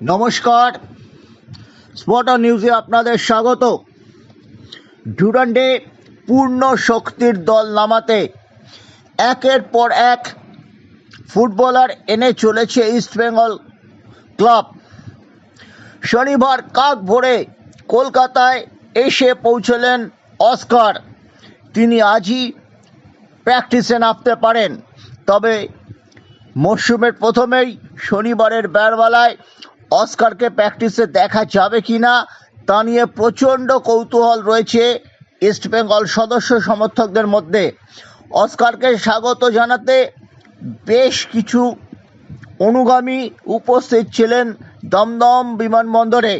নমস্কার। স্পটার নিউজে আপনাদের স্বাগত। ডুরান্ডে পূর্ণ শক্তির দল নামাতে একের পর এক ফুটবলার এনে চলেছে ইস্টবেঙ্গল ক্লাব শনিবার কাক ভোরে কলকাতায় এসে পৌঁছলেন অস্কার তিনি আজই প্র্যাকটিসে নামতে পারেন। তবে মরশুমের প্রথমেই শনিবারের বেরবেলায় অস্কারকে প্র্যাকটিসে দেখা যাবে কি না তা নিয়ে প্রচণ্ড কৌতূহল রয়েছে ইস্টবেঙ্গল সদস্য সমর্থকদের মধ্যে। অস্কারকে স্বাগত জানাতে বেশ কিছু অনুগামী উপস্থিত ছিলেন দমদম বিমানবন্দরে।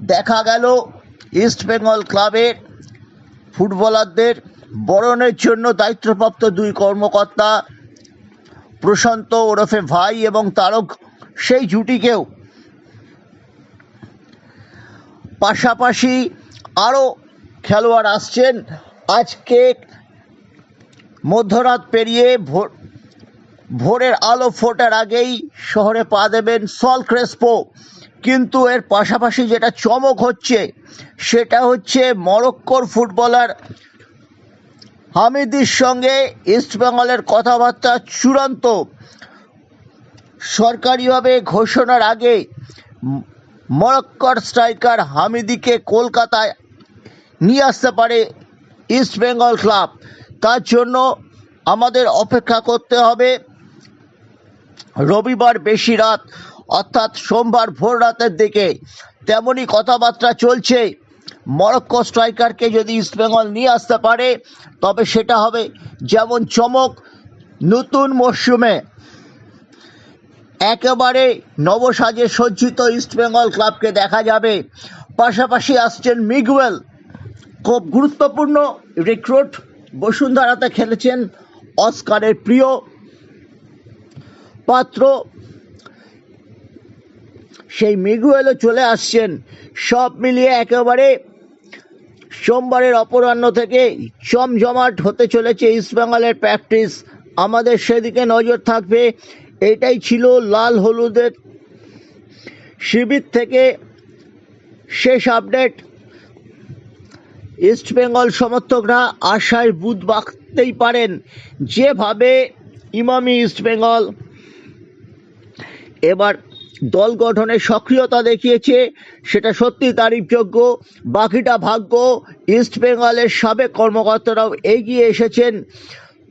দেখা গেল ইস্টবেঙ্গল ক্লাবের ফুটবলারদের বরণের জন্য দায়িত্বপ্রাপ্ত দুই কর্মকর্তা প্রশান্ত ওরফে ভাই এবং তারক। সেই জুটিকেও পাশাপাশি আরও খেলোয়াড় আসছেন। আজকে মধ্যরাত পেরিয়ে ভোর ভোরের আলো ফোটার আগেই শহরে পা দেবেন সল ক্রেসপো। কিন্তু এর পাশাপাশি যেটা চমক হচ্ছে, সেটা হচ্ছে মরক্কোর ফুটবলার হামিদির সঙ্গে ইস্টবেঙ্গলের কথাবার্তা চূড়ান্ত। সরকারিভাবে ঘোষণার আগে মরক্কোর স্ট্রাইকার হামিদিকে কলকাতায় নিয়ে আসতে পারে ইস্টবেঙ্গল ক্লাব। তার জন্য আমাদের অপেক্ষা করতে হবে রবিবার বেশি রাত, অর্থাৎ সোমবার ভোর রাতের দিকে। তেমনই কথাবার্তা চলছে। মরক্কো স্ট্রাইকারকে যদি ইস্টবেঙ্গল নিয়ে আসতে পারে, তবে সেটা হবে যেমন চমক, নতুন মরশুমে। একেবারে নবসাজে সজ্জিত ইস্টবেঙ্গল ক্লাবকে দেখা যাবে। পাশাপাশি আসছেন মিগুয়েল খুব গুরুত্বপূর্ণ রিক্রুট বসুন্ধরাতে খেলেছেন অস্কারের প্রিয় পাত্র। সেই মিগুয়েলও চলে আসছেন। সব মিলিয়ে একেবারে সোমবারের অপরাহ্ন থেকে জমজমাট হতে চলেছে ইস্টবেঙ্গলের প্র্যাকটিস আমাদের সেদিকে নজর থাকবে এটাই ছিল লাল হলুদের শিবির থেকে শেষ আপডেট। ইস্টবেঙ্গল সমর্থকরা আশায় বুধ বাঁকতেই পারেন। যেভাবে ইমামি ইস্টবেঙ্গল এবার দল গঠনে সক্রিয়তা দেখিয়েছে, সেটা সত্যি তারিফযোগ্য। বাকিটা ভাগ্য ইস্টবেঙ্গলের সাবেক কর্মকর্তারাও এগিয়ে এসেছেন।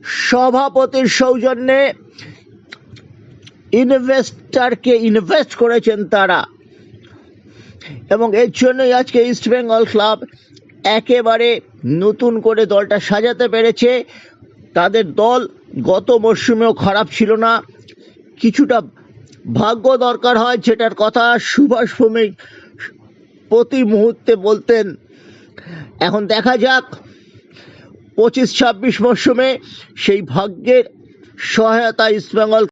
সভাপতির সৌজন্যে ইনভেস্টারকে ইনভেস্ট করেছেন তারা। এবং এর জন্যই আজকে ইস্টবেঙ্গল ক্লাব একেবারে নতুন করে দলটা সাজাতে পেরেছে। তাদের দল গত মরশুমেও খারাপ ছিল না। কিছুটা ভাগ্য দরকার হয় যেটার কথা সুভাষ ভৌমিক প্রতি মুহূর্তে বলতেন। এখন দেখা যাক, পঁচিশ ছাব্বিশ মরশুমে সেই ভাগ্যের সহায়তা ইস্টবেঙ্গল